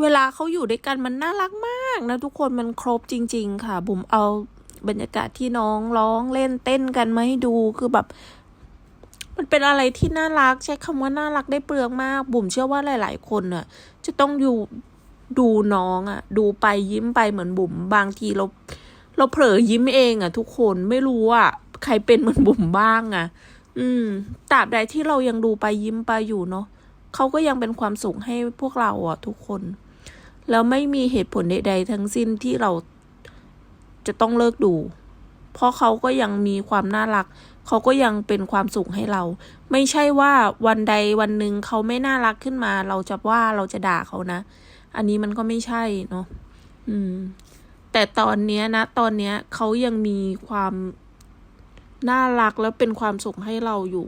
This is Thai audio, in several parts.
เวลาเขาอยู่ด้วยกันมันน่ารักมากนะทุกคนมันครบจริง ๆ ค่ะ บุ๋มเอาบรรยากาศที่น้องร้องเล่นเต้นกันมาให้ดูคือแบบ มันเป็นอะไรที่น่ารัก ใช้คำว่าน่ารักได้เปลืองมาก บุ๋มเชื่อว่าหลาย ๆ คนน่ะ จะต้องอยู่ดูน้องอะ่ะ ดูไปยิ้มไปเหมือนบุ๋มบางทีเราเราเผลอยิ้มเองอะ่ะ ทุกคนไม่รู้อะใครเป็นเหมือนบุ๋มบ้างอะ อืมตราบใดที่เรายังดูไปยิ้มไปอยู่เนาะเขาก็ยังเป็นความสุขให้พวกเราอะ ทุกคน แล้วไม่มีเหตุผลใดๆทั้งสิ้นที่เราจะต้องเลิกดู เพราะเขาก็ยังมีความน่ารัก เขาก็ยังเป็นความสุขให้เรา ไม่ใช่ว่าวันใดวันหนึ่งเขาไม่น่ารักขึ้นมา เราจะว่าเราจะด่าเขานะ อันนี้มันก็ไม่ใช่เนาะอืม แต่ตอนเนี้ยนะ ตอนเนี้ยเขายังมีความน่ารักแล้วเป็นความสุขให้เราอยู่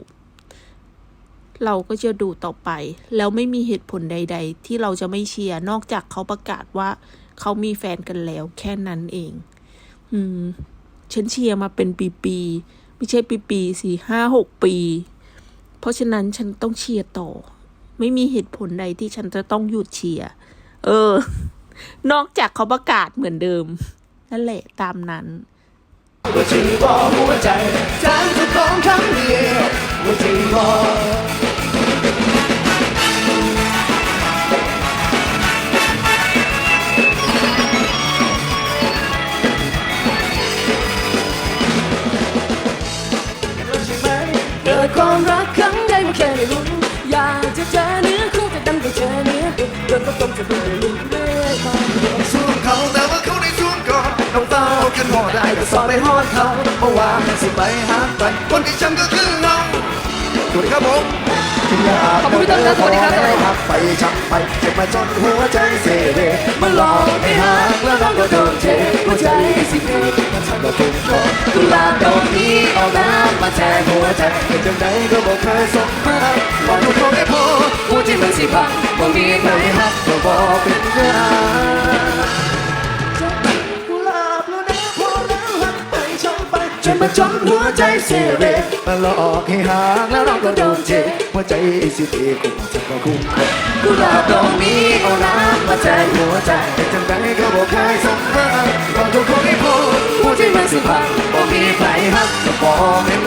เราก็จะดูต่อไป แล้วไม่มีเหตุผลใด ๆ ที่เราจะไม่เชียร์นอกจากเขาประกาศว่าเขามีแฟนกันแล้ว แค่นั้นเอง อืม ฉันเชียร์มาเป็นปีๆไม่ใช่ปีๆสี่ห้าหกปี เพราะฉะนั้นฉันต้องเชียร์ต่อ ไม่มีเหตุผลใดที่ฉันจะต้องหยุดเชียร์เออ นอกจากเขาประกาศเหมือนเดิมนั่นแหละตามนั้นว่าจริงบอกหัวใจฉันทุกของคำเดียวว่าจริงบอก กครั้งใดมาแค่ได้ลุ้อยากจะเจอเนื้อคู่แต่ดันไปเจอเนื้อตัวเดินก็ต้องจะเป็นลุ้เรื่อยไปสู้เขาแต่ว่าเขาได้สู้ก่อนน้องเต้าขึ้นหอได้ก็สอนไปฮอดเขาเมื่อวานสิไปหาไปคนที่ช้ำก็คือน้องสวัสดีครับผมขอบคุณพี่ต้นครับสวัสดีครับรักไปช้ำไปเจ็บมาจนหัวใจเสียเรมาหลอกให้หักแล้วน้องก็โดนเทหัวใจสิเพมาท มาแทนหัวใจเป็นจังใดก็บอกเคยสมมาบอกทุกคนให้พอหัวใจมันสิพังบ่มีใครหักก็บอกเป็นเรื่องกุหลาบแล้วนะพอแล้วหักไปช้ำไปจนมาจนหัวใจเสียเรมาหลอกให้หักแล้วน้องก็โดนเทหัวใจสิเพคงจะก็คุ้มครองกุหลาบดอกนี้เอาน้ำมาแทนหัวใจเป็นจังใดก็บอกเคยสมมาบอกทุกคนให้พอหัวใจมันสิพังบ่มีใครหักก็บอกเป็นเรื่อง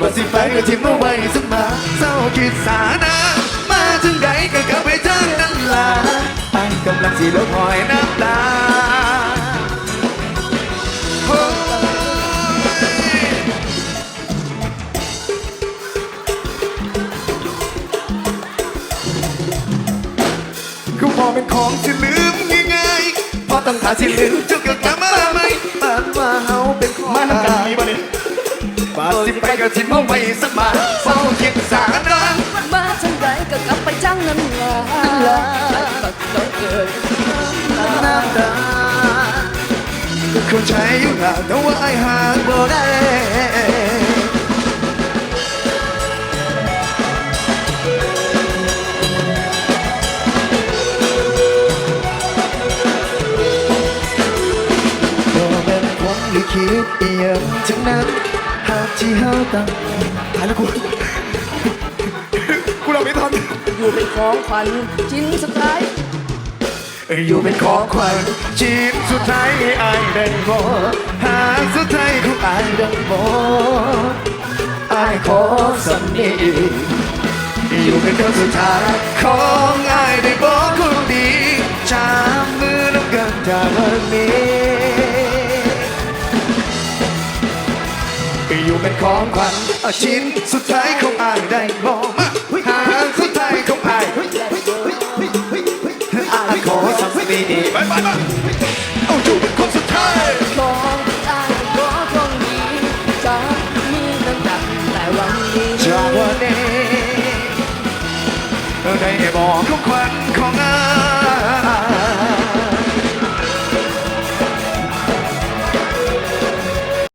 บ่สิไปก็ทิ้งเอาไว้สมาเศร้าคิดสานะมาถึงใดก็กลับไปทางนั้นล่ะไอ้กำลังสิลดหอยน้ำตาโอ้ยก็มองเป็นของที่ลืมง่ายๆเพราะตั้งแต่ที่ลืมเจ้าก็กลับมาใหม่ปานว่าเฮาเป็นของมาทำกันนี้บ่เนี่ย บาสิไปก็ทิ้งเอาไว้สักบาเฝ้าคิดสารดังมาทันใดก็กลับไปจังนั้นล่ะก็ต้อเกิดน้ำตาก็เข้าใจอยู่นะแต่ว่าไอ้หางบ่ได้บ่เป็นคนที่คิดอียงทั้งนั้น ที่เฮาตั้งตายแล้วกูกูเราไม่ทันอยู่เป็นของขวัญชิ้นสุดท้าย อยู่เป็นของขวัญชิ้นสุดท้ายให้อายได้บ่หากสุดท้ายของอายได้บ่อายขอสำนีอยู่เป็นคนสุดท้ายขอ เป็นของขวัญชิ้นสุดท้ายของอายได้บ่หากสุดท้ายของอายอายขอสักปีไปไปไปเอาอยู่เป็นคนสุดท้ายของอายก็คงดีจะมีน้ำหนักแต่วันนี้จากวันนี้ได้บอกของขวัญของงา